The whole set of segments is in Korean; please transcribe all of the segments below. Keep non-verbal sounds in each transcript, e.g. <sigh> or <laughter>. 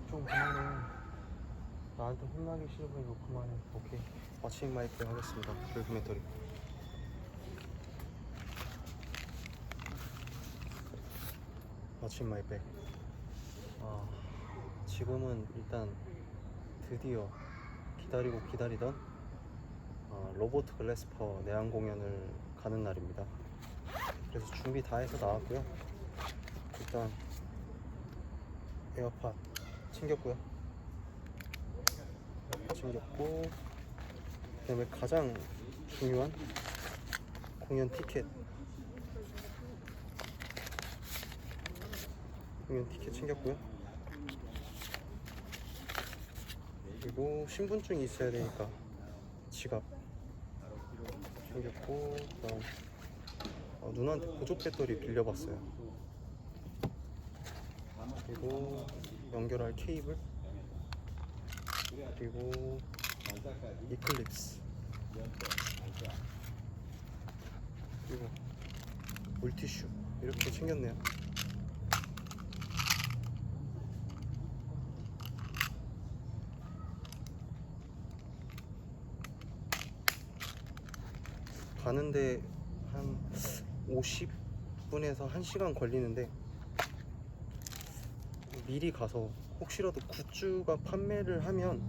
욕 좀 그만해. 나한테 혼나기 싫으면 욕 그만해. 오케이. 마침 마이크 하겠습니다. 돌큐멘터리. 마침 마이백. 아, 지금은 일단 드디어 기다리고 기다리던 아, 로보트 글래스퍼 내한 공연을 가는 날입니다. 그래서 준비 다 해서 나왔고요. 일단 에어팟 챙겼고요. 챙겼고 그다음에 가장 중요한 공연 티켓 공연 티켓 챙겼고요. 그리고 신분증이 있어야 되니까 지갑 챙겼고 그다음 어, 누나한테 보조 배터리 빌려봤어요. 그리고 연결할 케이블. 그리고 이클립스. 그리고 물티슈. 이렇게 챙겼네요. 가는데 한 50분에서 1시간 걸리는데 미리 가서 혹시라도 굿즈가 판매를 하면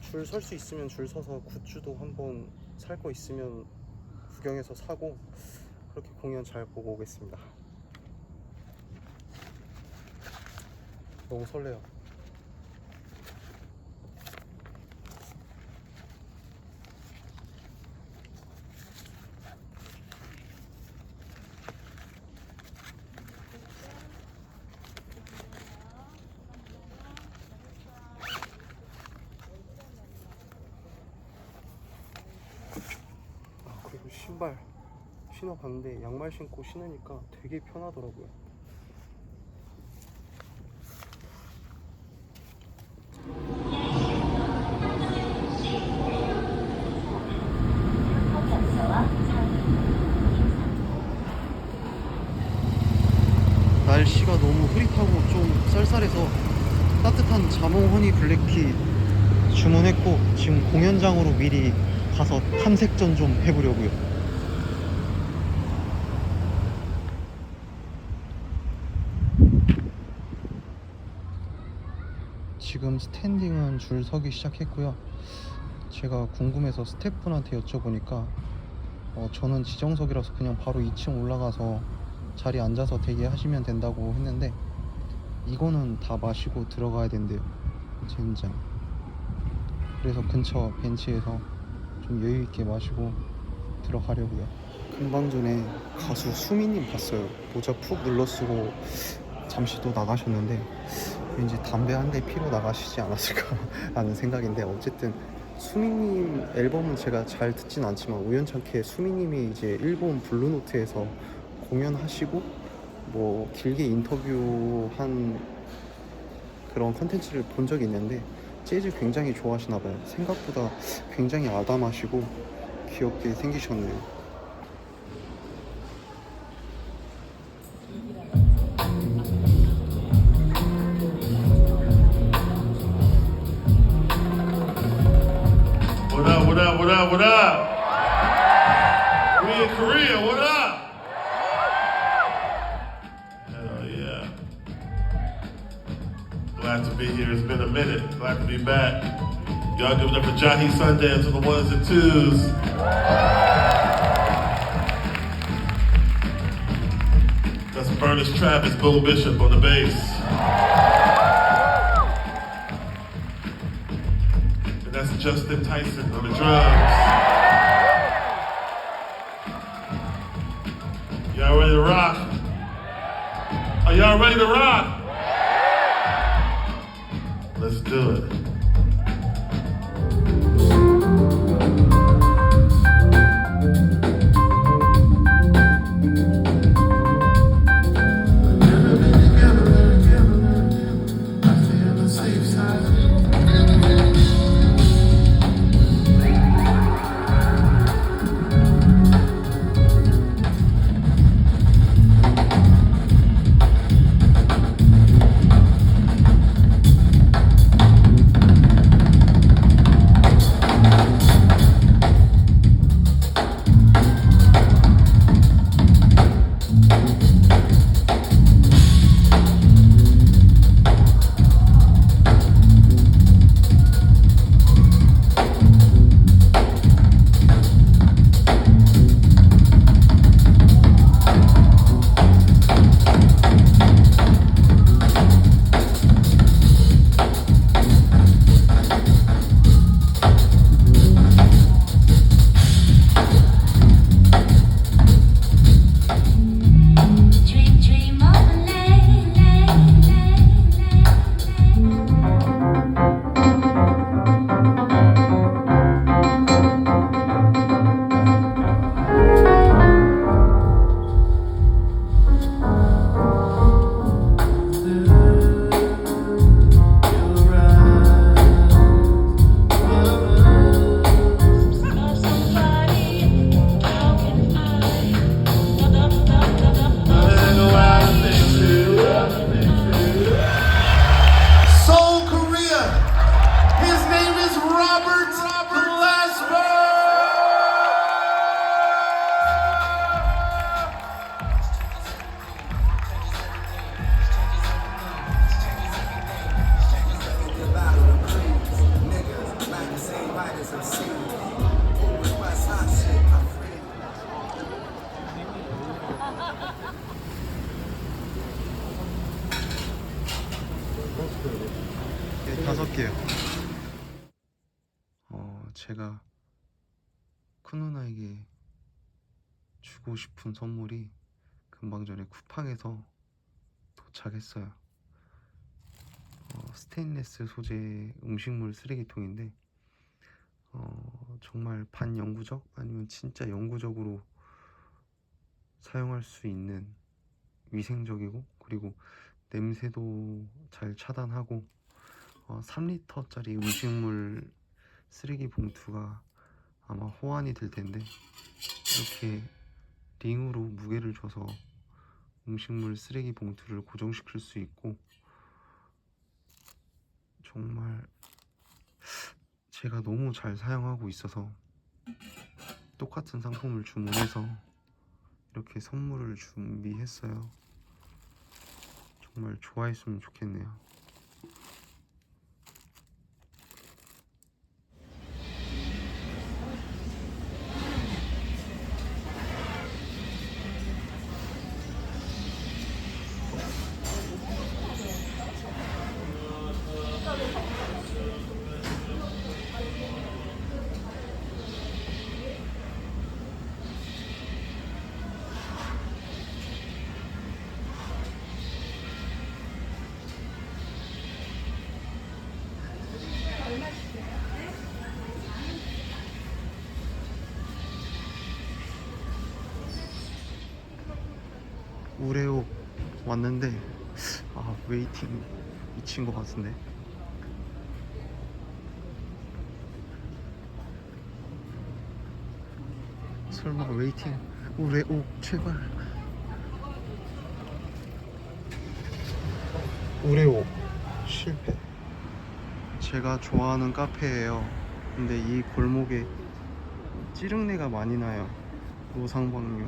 줄 설 수 있으면 줄 서서 굿즈도 한번 살 거 있으면 구경해서 사고 그렇게 공연 잘 보고 오겠습니다. 너무 설레요. 신발 신어봤는데 양말 신고 신으니까 되게 편하더라고요. 날씨가 너무 흐릿하고 좀 쌀쌀해서 따뜻한 자몽 허니 블랙티 주문했고 지금 공연장으로 미리 가서 탐색전 좀 해보려고요. 지금 스탠딩은 줄 서기 시작했고요. 제가 궁금해서 스태프분한테 여쭤보니까 어, 저는 지정석이라서 그냥 바로 2층 올라가서 자리에 앉아서 대기하시면 된다고 했는데 이거는 다 마시고 들어가야 된대요. 젠장. 그래서 근처 벤치에서 좀 여유 있게 마시고 들어가려고요. 금방 전에 가수 수미님 봤어요. 모자 푹 눌러쓰고 잠시 또 나가셨는데 왠지 담배 한 대 피러 나가시지 않았을까 라는 <laughs> 생각인데 어쨌든 수미님 앨범은 제가 잘 듣진 않지만 우연찮게 수미님이 이제 일본 블루노트에서 공연하시고 뭐 길게 인터뷰한 그런 컨텐츠를 본 적이 있는데 재즈 굉장히 좋아하시나 봐요. 생각보다 굉장히 아담하시고 귀엽게 생기셨네요. Johnny Sundance with the ones and twos. That's Furnace Travis, Boom Bishop on the bass. And that's Justin Tyson on the drums. Y'all ready to rock? Are y'all ready to rock? Let's do it. 주고 싶은 선물이 금방 전에 쿠팡에서 도착했어요. 어, 스테인레스 소재 음식물 쓰레기통인데 어, 정말 반영구적 아니면 진짜 영구적으로 사용할 수 있는 위생적이고 그리고 냄새도 잘 차단하고 어, 3리터짜리 음식물 쓰레기 봉투가 아마 호환이 될 텐데 이렇게 링으로 무게를 줘서 음식물 쓰레기 봉투를 고정시킬 수 있고 정말 제가 너무 잘 사용하고 있어서 똑같은 상품을 주문해서 이렇게 선물을 준비했어요. 정말 좋아했으면 좋겠네요. 왔는데 아 웨이팅 미친 것 같은데. 설마 웨이팅 우레 오 제발. 우레오. 실패. 제가 좋아하는 카페예요. 근데 이 골목에 찌릉내가 많이 나요. 노상방류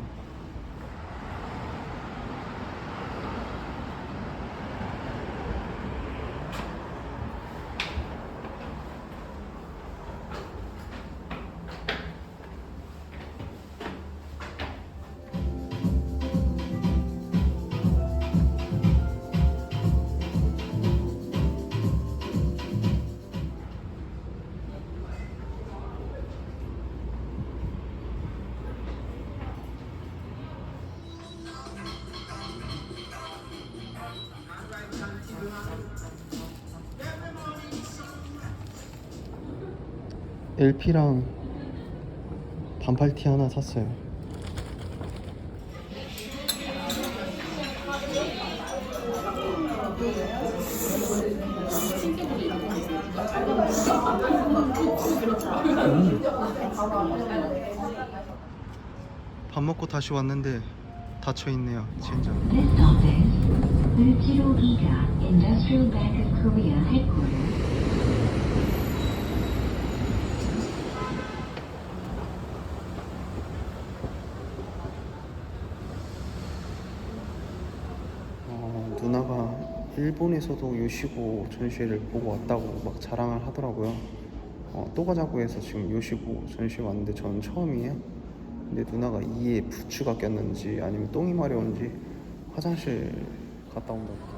LP랑 반팔티 하나 샀어요. 음. 밥 먹고 다시 왔는데 닫혀 있네요. 젠장. 어, 누나가 일본에서도 요시고 전시회를 보고 왔다고 막 자랑을 하더라고요. 어, 또 가자고 해서 지금 요시고 전시회 왔는데 저는 처음이에요. 근데 누나가 이에 부추가 꼈는지 아니면 똥이 마려운지 화장실 갔다 온다고.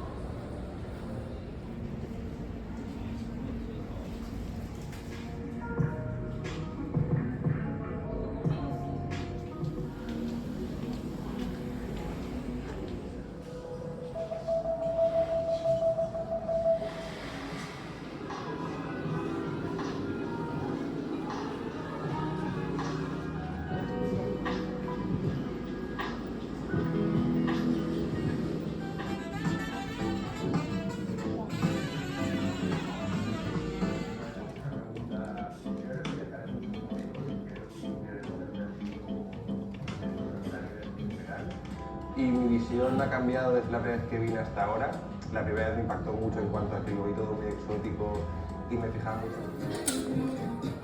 Y mi visión ha cambiado desde la primera vez que vine hasta ahora. La primera vez me impactó mucho en cuanto a que lo vi todo muy exótico y me fijaba mucho.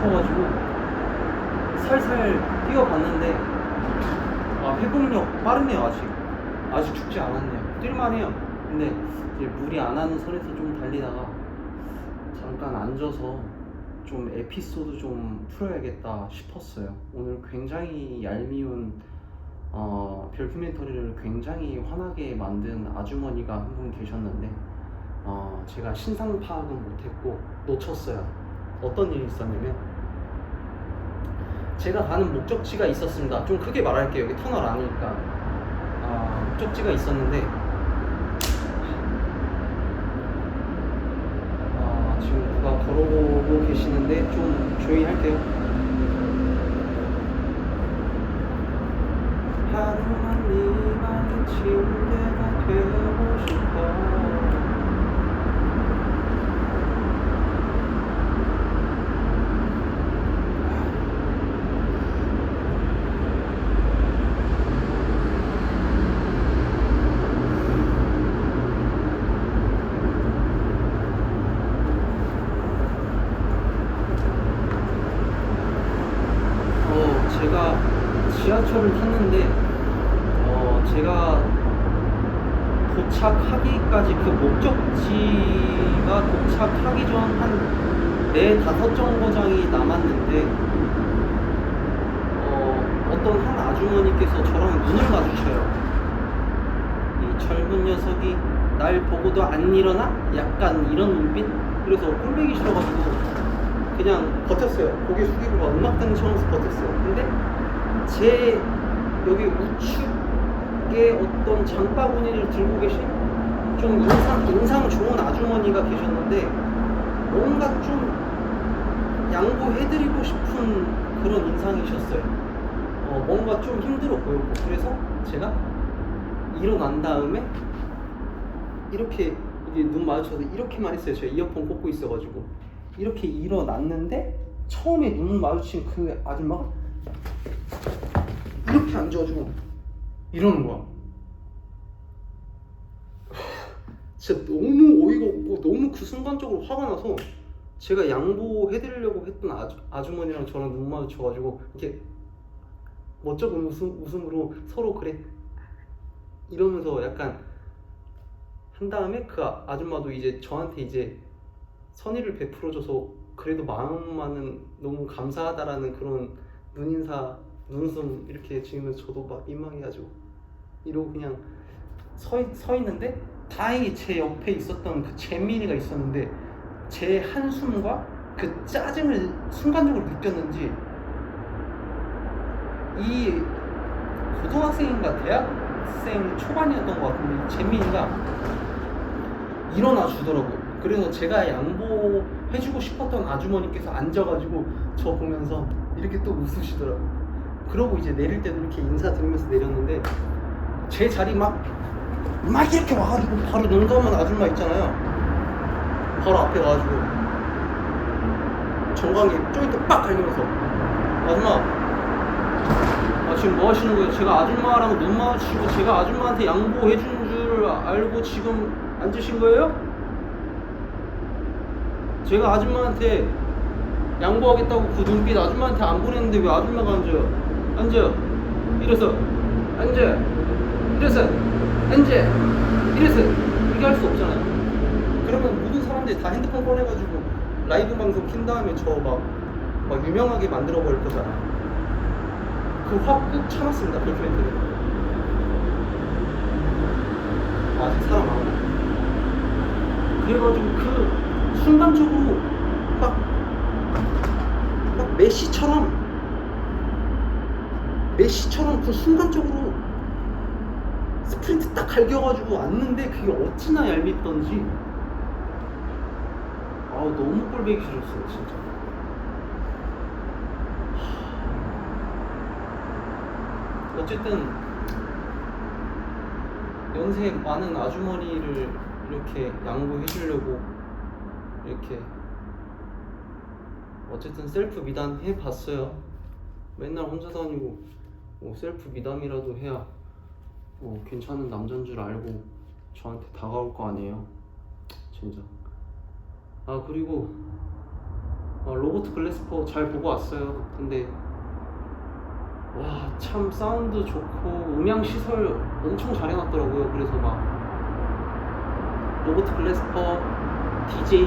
싶어가지고 살살 뛰어봤는데 아 회복력 빠르네요 아직. 아직 죽지 않았네요. 뛸만해요. 근데 이제 무리 안 하는 선에서 좀 달리다가 잠깐 앉아서 좀 에피소드 좀 풀어야겠다 싶었어요. 오늘 굉장히 얄미운 어, 별큐멘터리를 굉장히 환하게 만든 아주머니가 한 분 계셨는데 어, 제가 신상 파악은 못했고 놓쳤어요. 어떤 일이 있었냐면 제가 가는 목적지가 있었습니다. 좀 크게 말할게요. 여기 터널 아니니까 아, 목적지가 있었는데 아, 지금 누가 걸어오고 계시는데 좀 조용히 할게요. 하루만 네 방의 침대가 되고 싶어 어, 제가 지하철을 탔는데, 어, 제가 도착하기까지 그 목적지가 도착하기 전 한 네 다섯 정거장이 남았는데, 어, 어떤 한 아주머니께서 저랑 눈을 마주쳐요. 이 젊은 녀석이 날 보고도 안 일어나? 약간 이런 눈빛? 그래서 꼴보기 싫어가지고 그냥 버텼어요. 고개 숙이고 막 음악 듣는 척하면서 버텼어요. 근데 제 여기 우측에 어떤 장바구니를 들고 계신 좀 인상, 인상 좋은 아주머니가 계셨는데 뭔가 좀 양보해드리고 싶은 그런 인상이셨어요. 어, 뭔가 좀 힘들어 보였고 그래서 제가 일어난 다음에 이렇게 눈 마주쳐서 이렇게만 했어요. 제가 이어폰 꽂고 있어가지고 이렇게 일어났는데 처음에 눈 마주친 그 아줌마가 이렇게 앉아가지고 이러는 거야. 진짜 너무 어이가 없고 너무 그 순간적으로 화가 나서 제가 양보해드리려고 했던 아주, 아주머니랑 저랑 눈 마주쳐가지고 이렇게 멋쩍은 웃음, 웃음으로 서로 그래. 이러면서 약간 한 다음에 그 아- 아줌마도 이제 저한테 이제 선의를 베풀어줘서 그래도 마음만은 너무 감사하다라는 그런 눈인사 눈웃음 이렇게 지으면서 저도 막 민망해가지고 이러고 그냥 서, 있- 서 있는데 다행히 제 옆에 있었던 그 재민이가 있었는데 제 한숨과 그 짜증을 순간적으로 느꼈는지 이 고등학생인가 대학생 초반이었던 것 같은데 이 재민이가 일어나 주더라고요. 그래서 제가 양보해주고 싶었던 아주머니께서 앉아가지고 저 보면서 이렇게 또 웃으시더라고요. 그러고 이제 내릴 때도 이렇게 인사드리면서 내렸는데 제 자리 막, 막 이렇게 와가지고 바로 농담한 아줌마 있잖아요. 바로 앞에 가가지고 정강이 조인트 빡 갈리면서 아줌마 아, 지금 뭐 하시는 거예요? 제가 아줌마랑 눈 마주치고 제가 아줌마한테 양보해 준 줄 알고 지금 앉으신 거예요? 제가 아줌마한테 양보하겠다고 그 눈빛 아줌마한테 안 보냈는데 왜 아줌마가 앉아요? 앉아요. 일어서. 앉아. 일어서. 앉아. 일어서. 이렇게 할수 없잖아요. 그러면 모든 사람들이 다 핸드폰 꺼내가지고 라이브 방송 킨 다음에 저막 막 유명하게 만들어 버릴 거잖아. 그화꾹 참았습니다, 별표멘트는. 아직 살아남아. 그래가지고 그 순간적으로 막, 막 메시처럼, 메시처럼 그 순간적으로 스프린트 딱 갈겨가지고 왔는데 그게 어찌나 얄밉던지. 아우, 너무 꼴보기 싫었어요, 진짜. 어쨌든 연세 많은 아주머니를 이렇게 양보해 주려고 이렇게 어쨌든 셀프 미담 해 봤어요. 맨날 혼자 다니고 뭐 셀프 미담이라도 해야 뭐 괜찮은 남자인 줄 알고 저한테 다가올 거 아니에요. 진짜. 아 그리고 아, 로버트 글래스퍼 잘 보고 왔어요. 근데 와 참 사운드 좋고 음향 시설 엄청 잘 해놨더라고요. 그래서 막 로버트 글래스퍼 DJ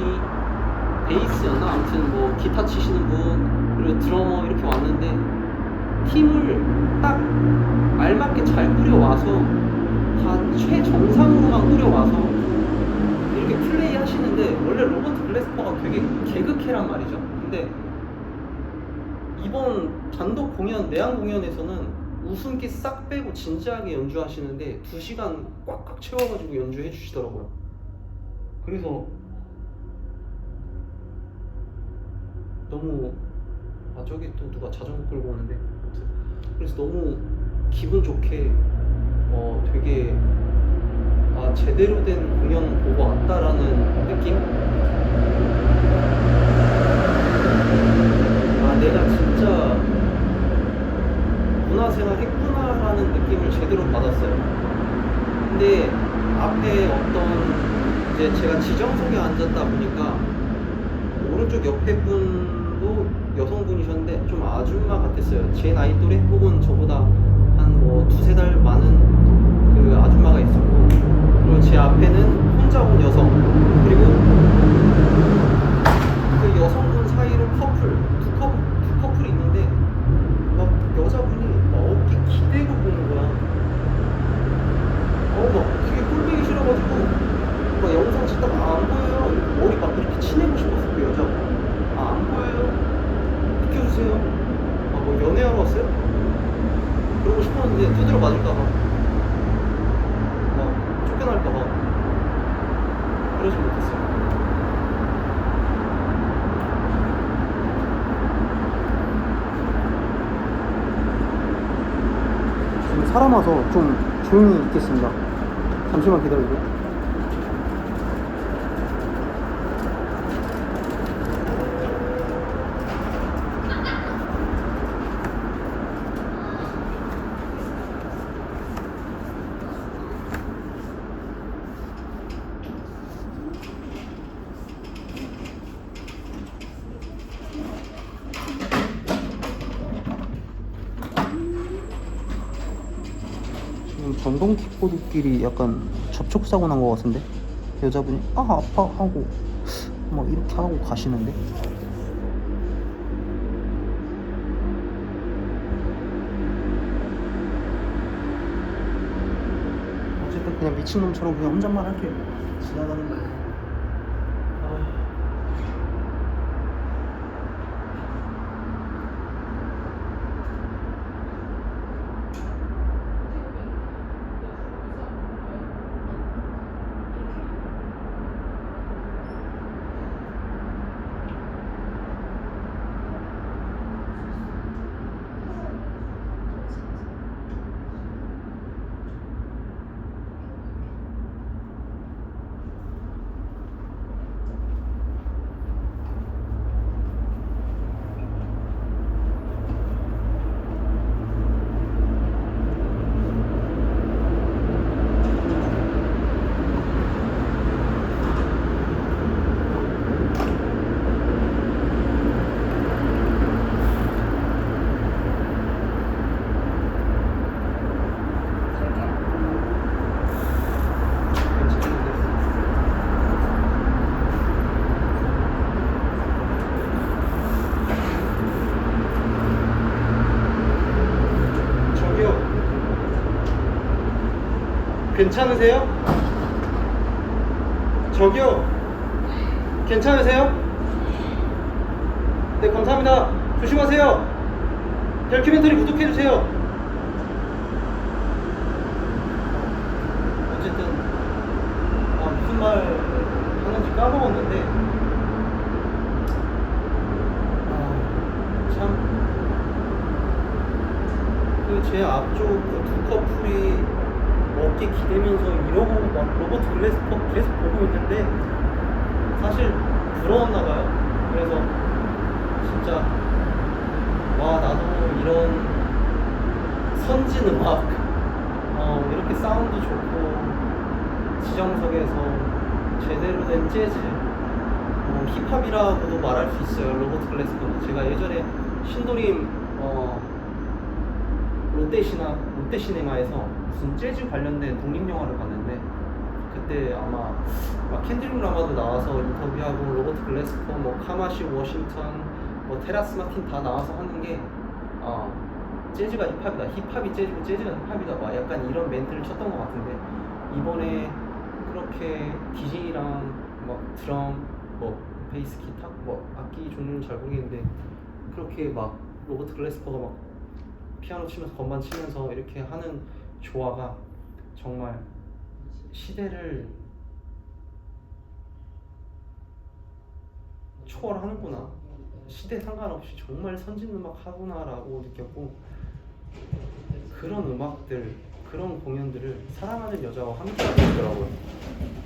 베이스였나 아무튼 뭐 기타 치시는 분 그리고 드러머 이렇게 왔는데 팀을 딱 알맞게 잘 꾸려와서 다 최정상으로만 꾸려와서 이렇게 플레이 하시는데 원래 로버트 글래스퍼가 되게 개그캐란 말이죠. 근데 이번 단독 공연 내한 공연에서는 웃음기 싹 빼고 진지하게 연주하시는데 2시간 꽉꽉 채워가지고 연주해 주시더라고요. 그래서 너무 아 저기 또 누가 자전거 끌고 오는데 그래서 너무 기분 좋게 어 되게 아 제대로 된 공연 보고 왔다라는 느낌? 아 내가 진짜 문화생활 했구나라는 느낌을 제대로 받았어요. 근데 앞에 어떤 이제 제가 지정석에 앉았다 보니까 오른쪽 옆에 분도 여성분이셨는데 좀 아줌마 같았어요. 제 나이 또래 혹은 저보다 한 뭐 두세 달 많은 그 아줌마가 있었고 그리고 제 앞에는 혼자 온 여성 그리고 그 여성분 사이로 커플 두 커플 두 커플이 있는데 막 여자분이 막 어깨 기대고 보는 거야. 어막 되게 꼴보기 싫어가지고 막 영상 찍다가 아, 안 보여요 머리 막 이렇게 치내고 싶었어 그 여자가 아 안 보여요 비켜주세요 아 왔어요? 그러고 싶었는데 두드려 맞을까봐 막 쫓겨날까봐 그러지 못했어요 지금 사람 와서 좀 조용히 있겠습니다. 잠시만 기다려주세요. 지금 전동 킥보드끼리 약간 접촉 사고 난 것 같은데? 여자분이 아 아파. 하고 뭐 이렇게 하고 가시는데? 어쨌든 그냥 미친놈처럼 그냥 혼잣말 할게요. 지나가는 거 저기요 괜찮으세요? 저기요 괜찮으세요? 네 감사합니다 조심하세요 벨큐멘터리 구독해주세요 어쨌든 아 무슨 말 하는지 까먹었는데 아참 그 제 앞쪽 그 두 커플이 어깨 기대면서 이러고 막 로버트 글래스퍼 계속 보고 있는데 사실 부러웠나 봐요. 그래서 진짜 와 나도 이런 선진 음악 어, 이렇게 사운드 좋고 지정석에서 제대로 된 재즈 어, 힙합이라고도 말할 수 있어요 로버트 클래스코는 제가 예전에 신도림 어, 롯데시나 롯데시네마에서 무슨 재즈 관련된 독립 영화를 봤는데 그때 아마 막 캔드릭 라마도 나와서 인터뷰하고 로버트 글래스코, 뭐 카마시 워싱턴, 뭐 테라스 마틴 다 나와서 하는 게 아, 재즈가 힙합이다, 힙합이 재즈고 재즈가 힙합이다, 막 약간 이런 멘트를 쳤던 것 같은데. 이번에 그렇게 DJ랑 막 드럼, 뭐 베이스, 기타, 뭐 악기 종류는 잘 모르겠는데 그렇게 막 로버트 글래스코가 막 피아노 치면서 건반 치면서 이렇게 하는 조화가 정말 시대를 초월하는구나. 시대 상관없이 정말 선진 음악 하구나라고 느꼈고 그런 음악들 그런 공연들을 사랑하는 여자와 함께 하고 있더라고요